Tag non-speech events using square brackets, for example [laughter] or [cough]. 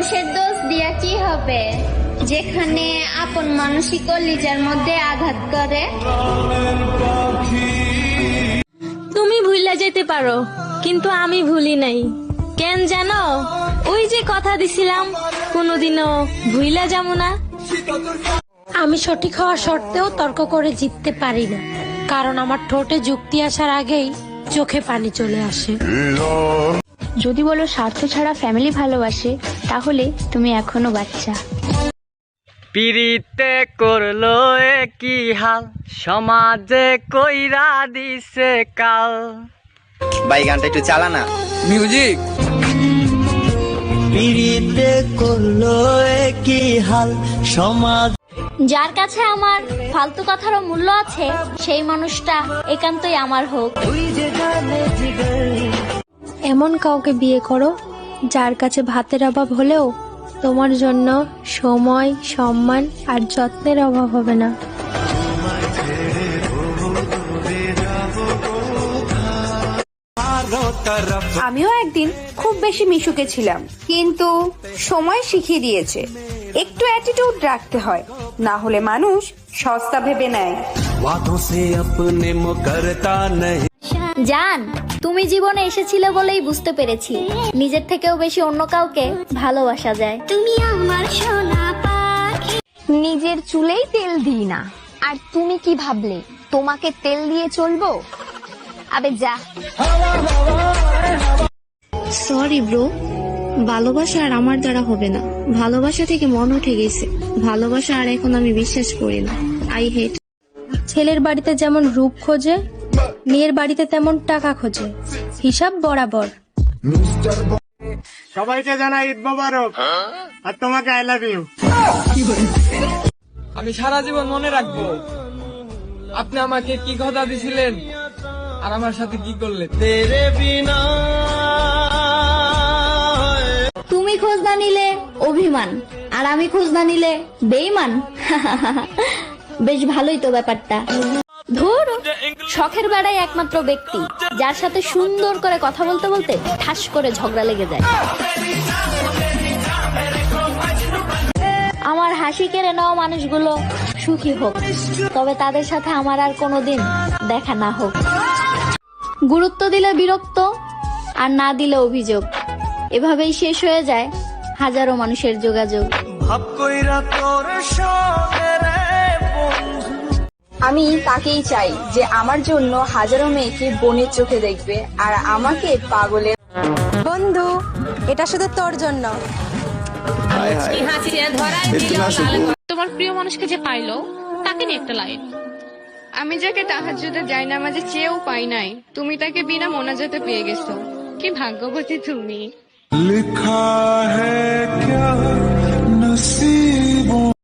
মানুষের দোষ দিয়া কি হবে? যেখানে আপন মানসিক লিজার মধ্যে আঘাত করে। তুমি ভুইলা যেতে পারো কিন্তু আমি ভুলি নাই। কেন জানো? ওই যে কথা দিছিলাম কোনোদিনও ভুইলা যাব না। আমি সঠিক হওয়া সত্ত্বেও তর্ক করে জিততে পারি না কারণ আমার ঠোঁটে যুক্তি আসার আগেই চোখে পানি চলে আসে। যদি বলো স্বার্থ ছাড়া ফ্যামিলি ভালোবাসে তাহলে তুমি এখনও বাচ্চা। পিরিতে করল কি হাল সমাজে কইরা দিছে কাল। ভাই গানটা একটু চালা না। মিউজিক পিরিতে করল কি হাল সমাজ যার কাছে আমার ফালতু কথারও মূল্য আছে সেই মানুষটা একান্তই আমার হোক। এমন কাউকে বিয়ে করো যার কাছে ভাতের অভাব হলেও তোমার জন্য সময় সম্মান আর যত্নের অভাব হবে না। আমিও একদিন খুব বেশি মিশুকে ছিলাম কিন্তু সময় শিখিয়ে দিয়েছে। একটু অ্যাটিটিউড রাখতে হয় না হলে মানুষ সস্তা ভেবে নেয়। জান তুমি জীবনে এসেছিলে বলেই বুঝতে পেরেছি। নিজের থেকেও বেশি অন্য কাউকে ভালোবাসা যায়। তুমি আমার সোনা পাখি। নিজের চুলেই তেল দিই না। আর তুমি কি ভাবলে তোমাকে তেল দিয়ে চলবো? আবে যা। সরি ব্রো ভালোবাসা আর আমার দ্বারা হবে না। ভালোবাসা থেকে মন উঠে গেছে। ভালোবাসা আর এখন আমি বিশ্বাস করি না। আই হেট ছেলের বাড়িতে যেমন রূপ খোঁজে মেয়ের বাড়িতে তেমন টাকা খোঁজে। হিসাব বরাবর। সবাইকে জানাই ঈদ মোবারক। আর তোমাকে আই লাভ ইউ আমি সারা জীবন মনে রাখব আপনি আমাকে কি কথা দিছিলেন আর আমার সাথে কি করলেন তেরে বিনা। তুমি খোঁজ না নিলে অভিমান আর আমি খোঁজ না নিলে বেইমান [laughs] বেশ ভালোই তো ব্যাপারটা। ধুর! শখের বেড়াই একমাত্র ব্যক্তি যার সাথে সুন্দর করে কথা বলতে বলতে ঠাস করে ঝগড়া লেগে যায়। আমার হাসি কেড়ে নেওয়া মানুষগুলো সুখী হোক। তবে তাদের সাথে আমার আর কোনোদিন দেখা না হোক। গুরুত্ব দিলে বিরক্ত আর না দিলে অভিযোগ। এভাবেই শেষ হয়ে যায় হাজারো মানুষের যোগাযোগ। ভাব কইরা তোর সঙ্গে রে বন্ধু। আমি তাকেই চাই যে আমার জন্য হাজারো মেয়েকে বোনের চোখে দেখবে আর আমাকে পাগলের বন্ধু এটা শুধু তোর জন্য। তোমার প্রিয় মানুষকে যে পাইলো তাকে নিয়ে একটা লাইন আমি যাকে তাহার তাহাজ্জুদে যাই না মাঝে চেয়েও পাই নাই তুমি তাকে বিনা মোনাজাতে পেয়ে গেছো। কি ভাগ্যবতী তুমি। লিখা